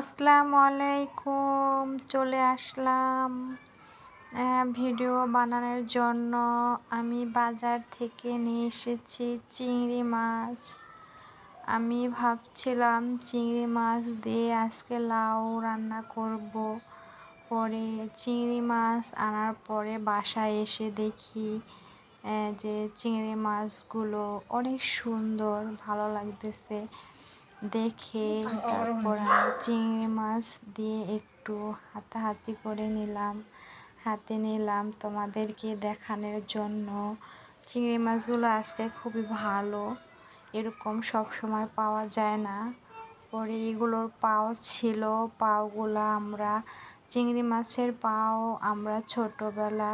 আসসালামু আলাইকুম, চলে আসলাম ভিডিও বানানোর জন্য। আমি বাজার থেকে নিয়ে এসেছি চিংড়ি মাছ। আমি ভাবছিলাম চিংড়ি মাছ দিয়ে আজকে লাউ রান্না করব। পরে চিংড়ি মাছ আনার পরে বাসায় এসে দেখি যে চিংড়ি মাছগুলো অনেক সুন্দর, ভালো লাগতেছে। দেখে তারপর আমি চিংড়ি মাছ দিয়ে একটু হাতাহাতি করে নিলাম। হাতে নিলাম তোমাদেরকে দেখানোর জন্য। চিংড়ি মাছগুলো আজকে খুবই ভালো। এরকম সব সময় পাওয়া যায় না। পরে এগুলোর পাও ছিল পাওগুলো আমরা চিংড়ি মাছের পাও আমরা ছোটোবেলা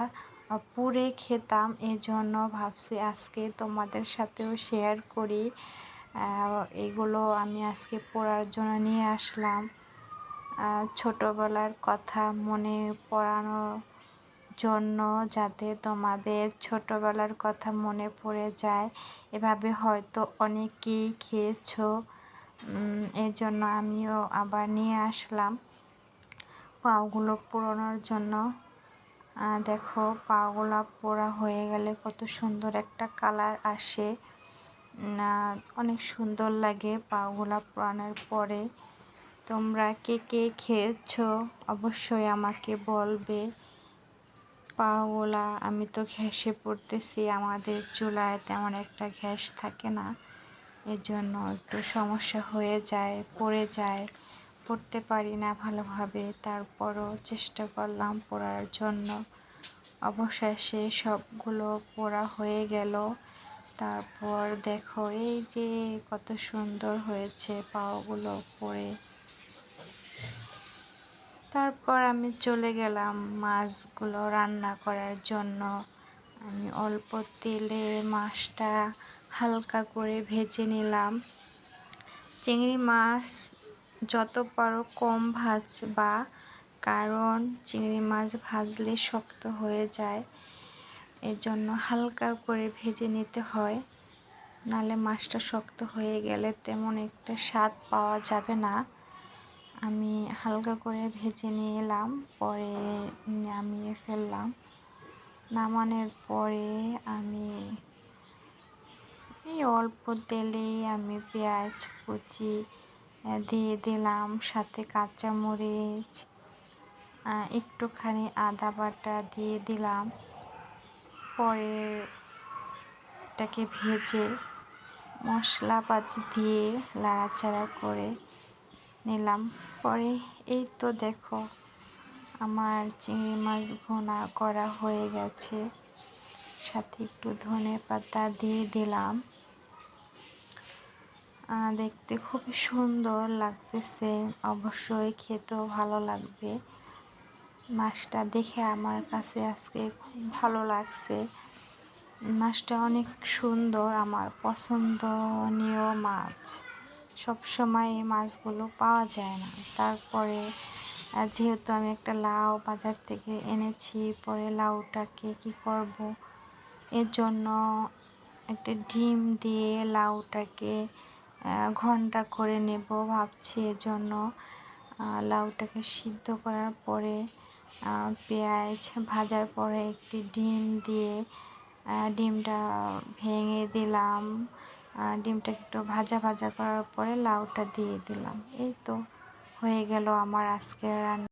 পুড়ে খেতাম। এজন্য ভাবছি আজকে তোমাদের সাথেও শেয়ার করি। এগুলো আমি আজকে পড়ার জন্য নিয়ে আসলাম। ছোটোবেলার কথা মনে পড়ানোর জন্য যাতে তোমাদের ছোটোবেলার কথা মনে পড়ে যায়, এভাবে হয়তো অনেকেই খেয়েছো। এর জন্য আমিও আবার নিয়ে আসলাম পাওগুলো পোড়ানোর জন্য। দেখো পাগুলা পোড়া হয়ে গেলে কত সুন্দর একটা কালার আসে। অনেক সুন্দর লাগে পাগুলা পোড়ানোর পরে। তোমরা কে কে খেয়েছ অবশ্যই আমাকে বলবে। পাগুলা আমি তো ঘ্যাসে পড়তেছি, আমাদের চুলায় তেমন একটা ঘ্যাস থাকে না। এর জন্য একটু সমস্যা হয়ে যায়, পড়ে যায়। পড়তে পারি না ভালোভাবে, তারপরও চেষ্টা করলাম পড়ার জন্য। অবশেষে সবগুলো পড়া হয়ে গেল। তারপর দেখো এই যে কত সুন্দর হয়েছে পাওগুলো পরে। তারপর আমি চলে গেলাম মাছগুলো রান্না করার জন্য। আমি অল্প তেলে মাছটা হালকা করে ভেজে নিলাম। চিংড়ি মাছ যত পারো কম ভাজবা, কারণ চিংড়ি মাছ ভাজলে শক্ত হয়ে যায়। এর জন্য হালকা করে ভেজে নিতে হয়। নালে মাছটা শক্ত হয়ে গেলে তেমন একটা স্বাদ পাওয়া যাবে না। আমি হালকা করে ভেজে নিয়ে এলাম পরে নামিয়ে ফেললাম। নামানোর পরে আমি এই অল্প তেলেই আমি পেঁয়াজ, কুচি দিয়ে দিলাম, সাথে কাঁচামরিচ একটুখানি আদা বাটা দিয়ে দিলাম। পরে এটাকে ভেজে মশলাপাতি দিয়ে লাড়াচাড়া করে নিলাম। পরে এই তো দেখো আমার চিংড়ি মাছ ঘোনা করা হয়ে গেছে। সাথে একটু ধনে পাতা দিয়ে দিলাম। দেখতে খুবই সুন্দর লাগতেছে। অবশ্যই খেতেও ভালো লাগবে। মাছটা দেখে আমার কাছে আজকে খুব ভালো লাগছে। মাছটা অনেক সুন্দর, আমার পছন্দনীয় মাছ। সব সময় এই মাছগুলো পাওয়া যায় না। তারপরে যেহেতু আমি একটা লাউ বাজার থেকে এনেছি, পরে লাউটাকে কি করব? এর জন্য একটা ডিম দিয়ে লাউটাকে ঘণ্টা করে নেব ভাবছি। এজন্য লাউটাকে সিদ্ধ করার পরে পেঁয়াজ ভাজার পরে একটি ডিম দিয়ে ডিমটা ভেঙে দিলাম। ডিমটা একটু ভাজা ভাজা করার পরে লাউটা দিয়ে দিলাম। এই তো হয়ে গেল আমার আজকের রান্না।